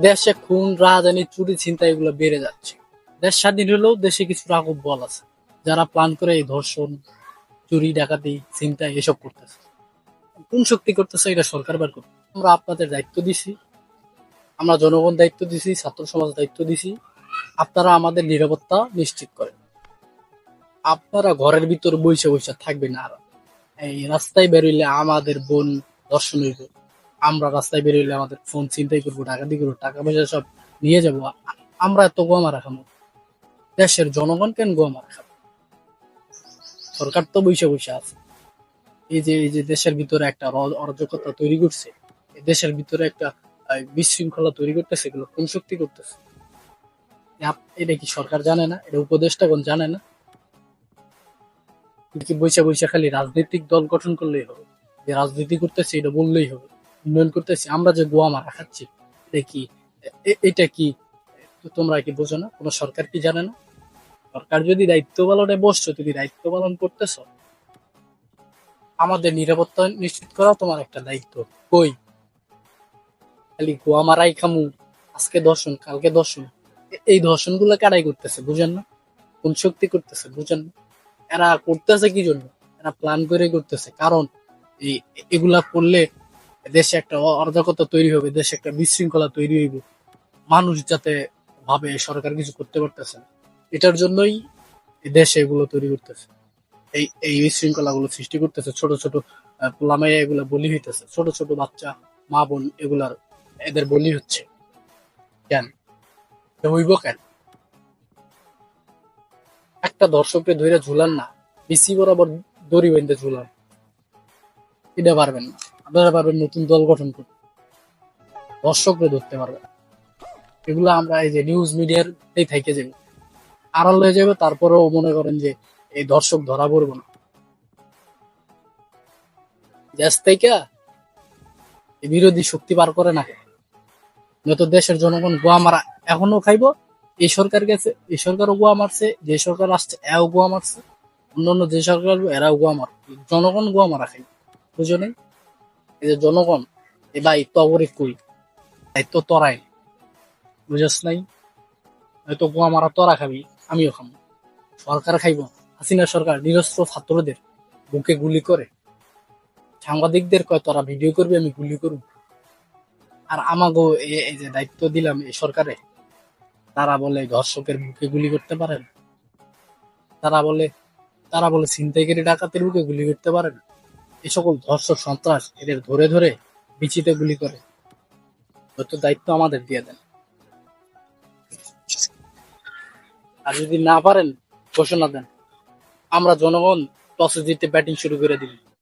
দেশে খুন, রাজধানী চুরি চিন্তা এগুলো বেড়ে যাচ্ছে। দেশ স্বাধীন হলেও দেশে কিছু রাঘব বল আছে। যারা প্ল্যান করে এই ধর্ষণ, চুরি, ডাকাতি চিন্তা এসব করতেছে। কোন শক্তি করতেছে এটা সরকার বার করবে। আমরা আপনাদের দায়িত্ব দিছি। আমরা জনগণ দায়িত্ব দিছি, ছাত্র সমাজ দায়িত্ব দিছি। আপনারা আমাদের নিরাপত্তা নিশ্চিত করেন। আপনারা ঘরের ভিতর বৈশা বৈশা থাকবেন আর এই রাস্তায় বেরোইলে আমাদের বোন দর্শন হইব। আমরা রাস্তায় বেরোইলে আমাদের ফোন চিন্তাই করব ডাকাতি করব, টাকা পয়সা সব নিয়ে যাব। আমরা এত গোয়া রাখাবো দেশের জনগণ কেন গোয়া রাখাবো সরকার তো বৈশা বৈশা আছে। এই যে এই যে দেশের ভিতরে একটা অরাজকতা তৈরি করছে দেশের ভিতরে একটা বিশৃঙ্খলা তৈরি করতেছে, এগুলো কোন শক্তি করতেছে? এটা কি সরকার জানে না? এটা উপদেষ্টা কোন জানে না? কি বৈশা বৈশা খালি রাজনৈতিক দল গঠন করলেই হবে? যে রাজনীতি করতেছে, এটা বললেই হবে। উন্নয়ন করতেছে, আমরা যে গোয়া মারা খাচ্ছি, এ- এটা কি? তোমরা কি বোঝো না? কোনো সরকার কি জানে না? সরকার যদি দায়িত্ব পালনে বসছো, তুমি দায়িত্ব পালন করতেছো। আমাদের নিরাপত্তা নিশ্চিত করা তোমার একটা দায়িত্ব। কই? খালি গোয়া মারাই খামু, আজকে দর্শন কালকে দর্শন এই দর্শনগুলো কারাই করতেছে, বুঝেন না? কোন শক্তি করতেছে, বুঝেন না? এরা করতেছে কি জন্য? এরা প্ল্যান করে করতেছে। কারণ এই, এগুলা করলে দেশে একটা অরাজকতা তৈরি হবে, দেশে একটা বিশৃঙ্খলা তৈরি হইব। মানুষ যাতে ভাবে সরকার কিছু করতে পারতেছে এটার জন্যই দেশে এগুলো তৈরি করতেছে। এই এই বিশৃঙ্খলা গুলো সৃষ্টি করতেছে, ছোট ছোট পোলামাইয়া এগুলা বলি হইতেছে। ছোট ছোট বাচ্চা, মা বোন এগুলার, এদের বলি হচ্ছে। কেন? হইব কেন? একটা দর্শককে ধরে ঝুলান না। বিসি বরাবর দড়ি বেঁধে ঝুলান। এটা পারবেন না। আপনারা পারবেন নতুন দল গঠন করতে দর্শকরে ধরতে পারবেন এগুলো আমরা এই যে নিউজ মিডিয়ার এই থেকে যাবে। আড়াল হয়ে যাবে, তারপরেও মনে করেন যে এই দর্শক ধরা পড়ব না। বিরোধী শক্তি পার করে না। যত দেশের জনগণ গোয়া মারা এখনও খাইবো। এই সরকার গেছে এই সরকারও গোয়া মারছে, যে সরকার আসছে এও গোয়া মারছে। অন্যান্য যে সরকার এরাও গোয়া মার জনগণ গোয়া মারা খাই বুঝো এই যে জনগণ, এই ভাই তবরে কই? দায়িত্ব তরাই। বুঝাস নাই? হয়তো গোয়া মারা তরা খাবি, আমিও খাব সরকার খাইব, হাসিনা সরকার, নিরস্ত্র ছাত্রদের বুকে গুলি করে। সাংবাদিকদের কয়, তোরা ভিডিও করবি, আমি গুলি করব। আর আমাগো এ- এই যে দায়িত্ব দিলাম এই সরকারে, তারা বলে ধর্ষকের বুকে গুলি করতে পারেন তারা বলে তারা বলে ছিনতাইকারী ডাকাতের বুকে গুলি করতে পারেন এই সকল ধর্ষক, সন্ত্রাস এদের ধরে ধরে বিচিতে গুলি করে। হয়তো দায়িত্ব আমাদের দিয়ে দেন। আর যদি না পারেন, ঘোষণা দেন। আমরা জনগণ টসে জিতে ব্যাটিং শুরু করে দিই